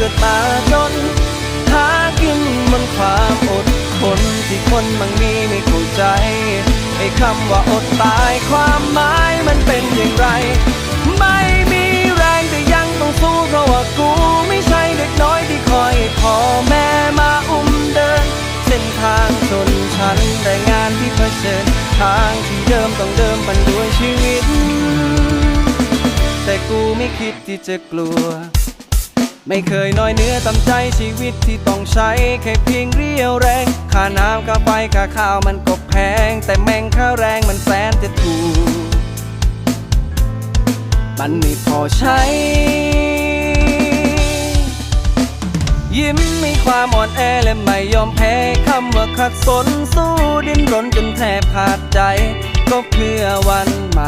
เกิดมาจน หากินบนความอดทนที่คนบางมีไม่เข้าใจ ไอ้คำว่าอดตายความหมายมันเป็นอย่างไร ไม่มีแรงแต่ยังต้องสู้เพราะว่ากูไม่ใช่เด็กน้อยที่คอยพ่อแม่มาอุ้มเดิน เส้นทางชนชั้นแรงงานที่เผชิญทางที่เดิมต้องเดิมปันด้วยชีวิต แต่กูไม่คิดที่จะกลัว ไม่เคยน้อยเนื้อต่ำใจชีวิตที่ต้องใช้ แค่เพียงเรียวแรง ค่าน้ำค่าไฟค่าข้าวมันก็แพง แต่แม่งค่าแรงมันแสนจะถูก มันไม่พอใช้ ยิ้มมีความอ่อนแอและไม่ยอมแพ้คำว่าขัดสนสู้ดิ้นรนจนแทบขาดใจ ก็เพื่อวันใหม่